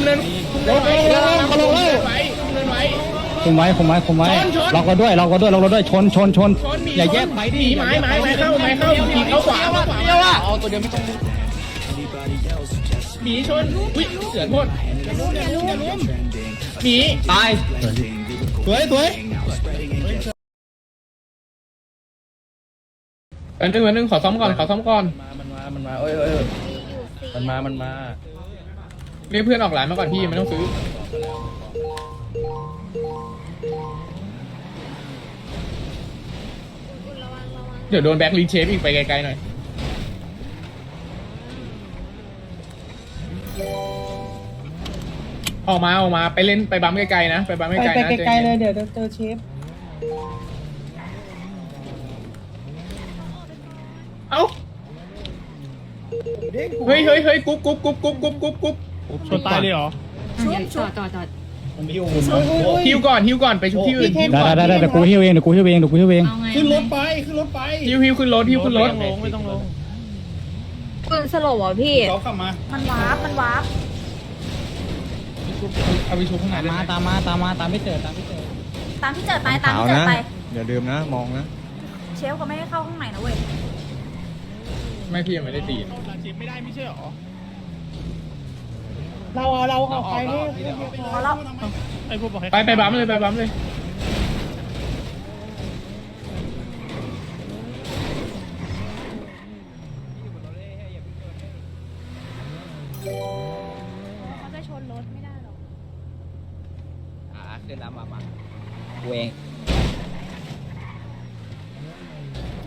มเนินคุมเนินไว้คุมเนินไว้คุมไว้คุมไว้คุมไว้คุมไว้คุมไว้ชนชนล็อกเราด้วยล็อกเราด้วยล็อกเราด้วยชนชนชนอย่าแยกไปดิหมีไม้ไม้ไม้เข้าไม้เข้าหมีเข้าขวาเข้าขวาเดียวอะเอาตัวเดียวไม่ต้องหมีชนอุ้ยเสือโทษหมีตายสวยสวยอันนึงอันนึงขอซ้อมก่อนขอซ้อมก่อนมันมามันมาเอ้ยเอ้ยมันมามันมา เรียกเพื่อนออกหลานมาก่อนพี่ไม่ต้องซื้อเดี๋ยวโดนแบ็คลีเชฟอีกไปไกลๆหน่อย ออกมาออกมาไปเล่นไปบัมไกลๆนะไปบัมไปไกลๆไปนะไกลๆเลยใจเดี๋ยวเจอเชฟเอ้า เฮ้ยเฮ้ยเฮ้ยกุ๊บกุ๊บกุ๊บกุ๊บกุ๊บกุ๊บกุ๊บ ชนตายเลยเหรอจอดจอดจอดผมไม่อยู่ผมนะฮิวก่อนฮิวก่อนไปชุบที่อื่นฮิวได้ก่อนได้ได้เดี๋ยวกูฮิวเองเดี๋ยวกูฮิวเองเดี๋ยวกูฮิวเองเอาไงขึ้นรถไปขึ้นรถไปฮิวฮิวขึ้นรถฮิวขึ้นรถไม่ต้องลงไม่ต้องลงปืนสลบเหรอพี่ เขาขับมามันวาร์ปมันวาร์ปเอาไปชุบข้างในตามได้มาไหมตามมาตามมาตามไม่เจอตามไม่เจอตามที่เจอไปตามที่เจอไปอย่าลืมนะมองนะ เชฟก็ไม่ให้เข้าข้างในนะเว้ยไม่พี่ยังไม่ได้ตีจิบไม่ได้ไม่ใช่เหรอ เราเอาเราออกไปนี่พอแล้วไอ้พวกบอกให้ไปไปบัมเลยไปบัมเลยเขาจะชนรถไม่ได้หรอกอ่าขึ้นแล้วมามากูเอง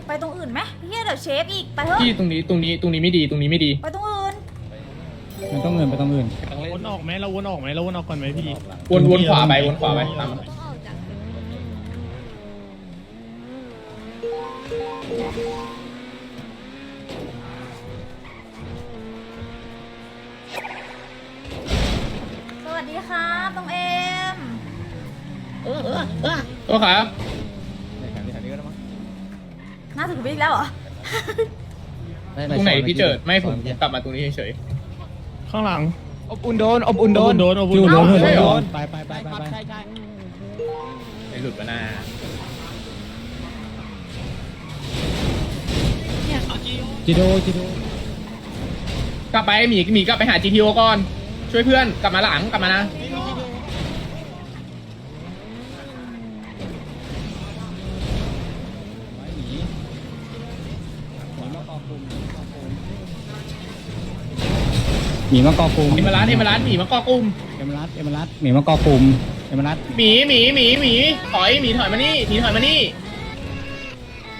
ไปตรงอื่นไหมเฮียเดี๋ยวเชฟอีกไปเถอะพี่ตรงนี้ตรงนี้ตรงนี้ไม่ดีตรงนี้ไม่ดี ไปตรงอื่นมัน ต้องเงินไปต้องเงินวนออกไหมเราวนออกไหมเราวนออกก่อนไหมพี่วนวนขวาไปวนขวาไปตามมาสวัสดีครับตรงเอ็มตัวขาน่าถึงบิ๊กแล้วเหรอ ตรงไหนพี่เจิดไม่ผมกลับมาตรงนี้เฉย ข้างหลัง อบอุ่นโดน อบอุ่นโดน โดนอบฮิวอุ่นโดโดนนฮิวใช่เหรโดอนไปไปไปไปไปๆไอ้หลุดมาหน้าจิโดจิโดกลับไปหมีหมีกลับไปหา GTO ก่อน ช่วยเพื่อนกลับมาหลังกลับมานะหมีมั งกรคุมเอมารัสเอมารัสหมีมากอกุ้มเอมรัสเอมรัสหมีมังกรคุมเอมรัสหมีหมีหมีหมีถอยหมีถอยมานี่หมีถอยมานี่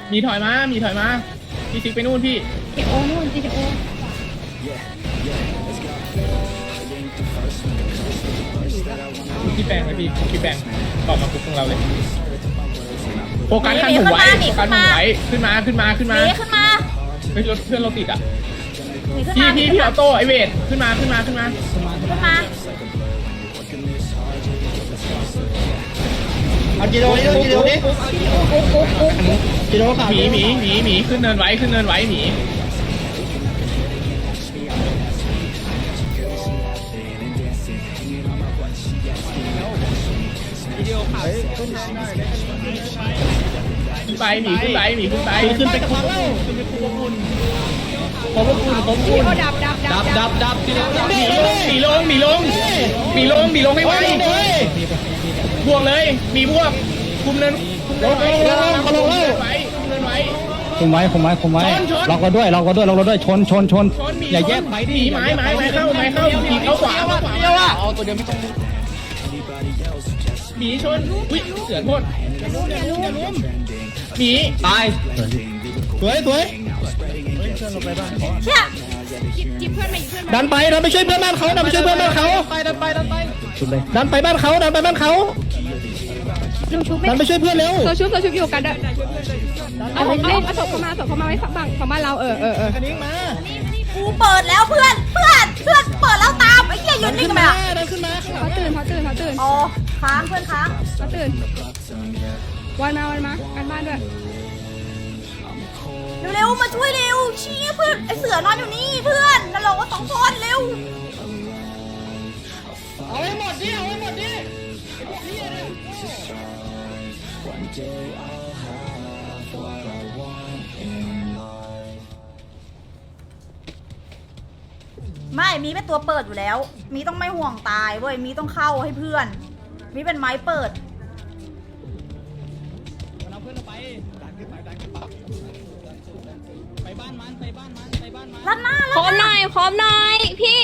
หมีถอยมาหมีถอยมาพี่ซิกไปนู่นพี่จีโอนู่นจีโอพี่แปงไหมพี่พี่แปงตอบมาคุกตรงเราเลยโฟกัสขั้นหูไว้โฟกัสหูไว้ขึ้นมาขึ้นมาขึ้นหมานีขึ้นมาเฮ้ยรถเพื่อนเราติดอะหนี ขึ้นพี่มาหนีพี่ขึ้นพี่อมาอโต้ไอเวทขึ้นมาขึ้นมาขึ้นมาขึ้นมาเอากิโลนี่กิโลนี่กิโลขาดหมีหมีหมีหมีขึ้นเนินไว้ขึ้นเนินไว้หมีขึ้นไปหมีขึ้นไปหมีขึ้นไปขึ้นไปคุกขึ้นไป คุกอุ่นขอบคุณขอบคุณดับดับดับดับดับดับหมีลงหมีลงหมีลงหมีลงหมีลงให้ไวบวกเลยหมีบวก คุมเนินคุมเนินไว้คุมเนินไว้คุมเนินไว้คุมไว้คุมไว้คุมไว้ชนชนล็อกเราด้วยล็อกเราด้วยล็อกเราด้วยชนชนชนชนหมีอย่าแยกไปหดิมีไม้ไม้ไม้เข้าไม้เข้าหมีเข้าขวาเข้าขวาเดียวอะเอาตัวเดียวไม่ต้องหมีชนอุ้ยเสือโทษหมีตายสวยสวย เชี่ยจิบเพื่อนมาอีกเพื่อนดันไปดันไปช่วยเพื่อนบ้านเขาดันไปช่วยเพื่อนบ้านเขาไปดันไปดันไปสุดเลยดันไปบ้านเขาดันไปบ้านเขาลุงชุบไม่ดันไปช่วยเพื่อนเร็วเราชุบเราชุบอยู่กันเด้อเอาเอาเอาศพเข้ามาศพเข้ามาไว้ฝั่งฝั่งบ้านเราเออเออเออคันนี้มากูเปิดแล้วเพื่อนเพื่อนเพื่อนเปิดแล้วตามไอ้เหี้ยยืนนิ่งทำไมอะดันขึ้นมาเขาตื่นเขาตื่นเขาตื่นอ๋อค้างเพื่อนค้างเขาตื่นวันมาวันมากันบ้านด้วย เร็วๆมาช่วยเร็วชี้เพื่อนไอเสือนอนอยู่นี่เพื่อนนั่นเราก็สองคนเร็วไม่มีเป็นตัวเปิดอยู่แล้ว มีต้องไม่ห่วงตายเว้ยมีต้องเข้าให้เพื่อน มีเป็นไม้เปิด ลัดหน้าพร้อลัมดหหน้าน่อยพร้อมหน่อยพี่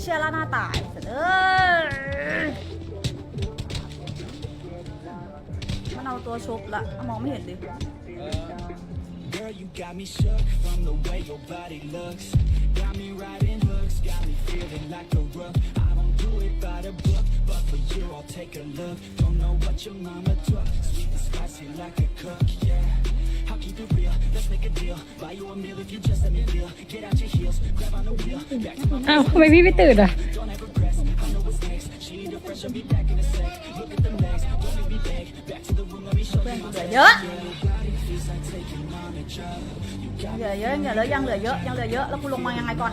เชื่อลัดหน้าตายเสร็จเออมันเอาตัวชุบละมองไม่เห็นดิ Girl, you got me shook from the way your body looks. Got me riding hooks, got me feeling like a rook. I don't do it by the book, but for you I'll take a look. Don't know what your mama took, sweet and spicy like a cook, yeah. Keep it real, let's make a deal. Buy you a meal if you just let me feel. Get out your heels, grab on the wheel, back to my อ้าวทำไมพี่ไม่ตื่นอะ don't ever press. I know what's next. She need a fresh, I'll be back in a sec. Look at the legs, don't make me beg. Back to the room, let me show you my เหลือเยอะ เหลือเยอะเหลือเยอะยังเหลือเยอะยังเหลือเยอะแล้วกูลงมายังไงก่อน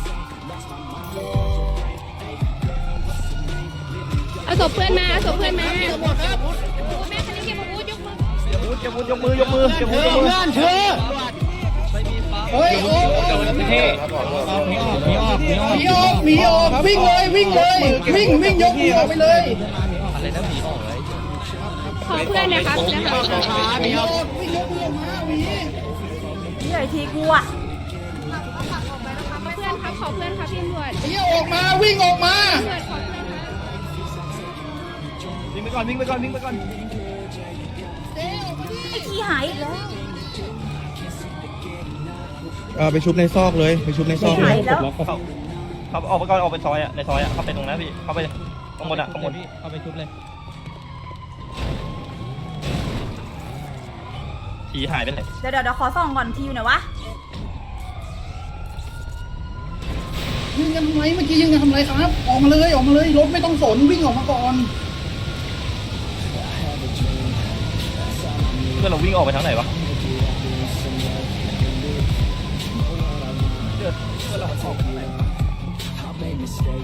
ศพเพื่อนมาศพเพื่อนมาแม่คันนี้เก็บอาวุธยกมือยกมือยกมือยกมือยกมือยกมือเพื่อนเธอเฮ้ยโอ้โหเท่มีออกมีออกมีออกมีออกวิ่งเลยวิ่งเลยวิ่งวิ่งยกมือออกไปเลยขอเพื่อนนะครับนะครับมีออกวิ่งยกมือออกมาวีนี่ไอทีกูอะขอเพื่อนครับขอเพื่อนครับพี่ตำรวจเฮียออกมาวิ่งออกมา ก่อนวิ่งไปก่อนวิ่งไปก่อนไอทีหายอีกแล้วเออไปชุบในซอกเลยไปชุบในซอกเลหายยแล้วเขาออกไปก่อนออกไปซอยอะในซอยอะเข้าไปตรงนั้นพี่เข้าไปข้างบนอะข้างบนพี่เอาไปชุบเลยทีหายไปไหนเดี๋ยวเดี๋ยวเดี๋ยวขอส่องก่อนทีอยู่ไหนวะยิงกันทำไมเมื่อกี้ยิงกันทำไมครับ ออกมาเลยออกมาเลยรถไม่ต้องสนวิ่งออกมาก่อน พื่อนเราวิ่งออกไปทางไหนวะ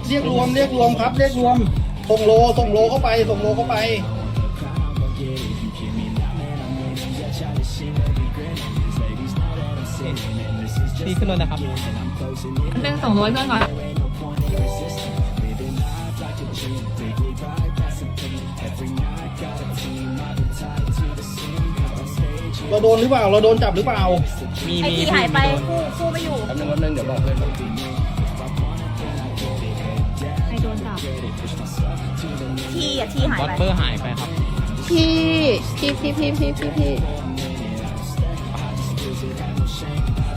เรียกรวมเรียกรวมครับ เรียกรวมส่งโลส่งโลเข้าไปส่งโลเข้าไปพี่ขึ้นรถนะครับเรื่องส่งร้อยเพื่อนก่อน เราโดนหรือเปล่า เราโดนจับหรือเปล่า มีไอมีทีหายไปคู่คู่ไม่อยู่ แป๊บนึงแป๊บนึงเดี๋ยวบอกเลยใครโดนจับทีอะทีหายบอสไป เปอร์หายไปครับพี่พี่พี่พี่พี่พี่พี่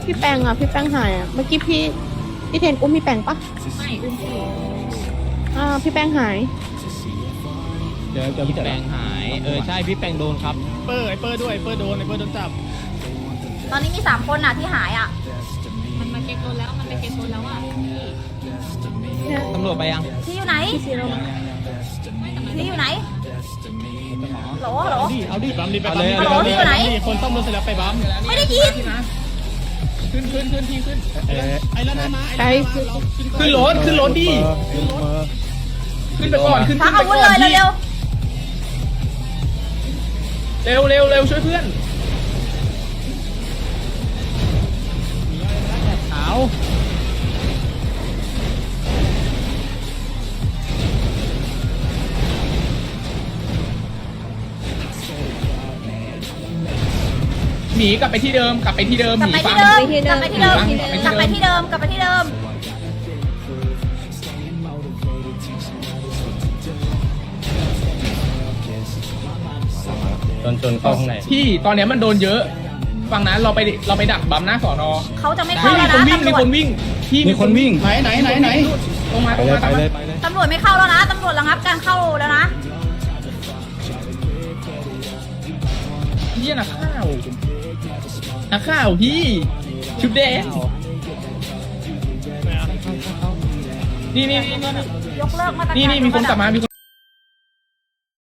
พี่แปงอะ พี่แปงหายอะ เมื่อกี้พี่ พี่เทนอุ้มพี่แปงปะไม่อุ้มพี่อ่า พี่แปงหาย เดี๋ยวเดี๋ยวพี่แปงหาย เออใช่พี่แปงโดนครับ เปิดไอ้เปิดด้วยไอ้เปิดโดนไอ้เปิดโดนจับตอนนี้มีสามคนอะที่หายอะมันมาเก็บตัวแล้ว มันไปเก็บตัวแล้วอะตำรวจไปยัง ทีอยู่ไหน ทีอยู่ไหนโหลโหลเอาดิบัมดิไปเอาบัมเลยฮัลโหลนี่อยู่ไหน คนต้มรถเสร็จแล้วไปบัมไม่ได้ยินขึ้นขึ้นขึ้นทีขึ้นเออไอ้แล้วนะมาใครขึ้นรถขึ้นรถดิขึ้นไปก่อนขึ้นพัขึ้กนไปอาวุธก่อนเลยที่เร็ว เร็วเร็วเร็วช่วยเพื่อนขาวหมีกลับไปที่เดิมกลับไปที่เดิมๆหกลับมีไปฟัที่งเดิมกลับไปที่เดิมกกลัลับบไปไปที่ที่เดิเดิมมกลับไปที่เดิม จนจนเข้าข้างในพี่ตอนนี้มันโดนเยอะฟังนะเราไปเราไปดักบัมหน้าสอนอเขาจะไม่เข้าเฮ้ยแล้มีคนวิ่งมีคนวิ่งที่มีคนวิ่งไหนไหนไหนไหนตงมาตงมาตรงมตำรวจไม่เข้าแล้วนะตำรวจระงับการเข้าแล้วนะ พี่นะข้าวนัข้าวพี่ชุดแดงนนี่นี่นี่ยกเลิกมาตรการ นี่นี่มีคนกลับมามีคน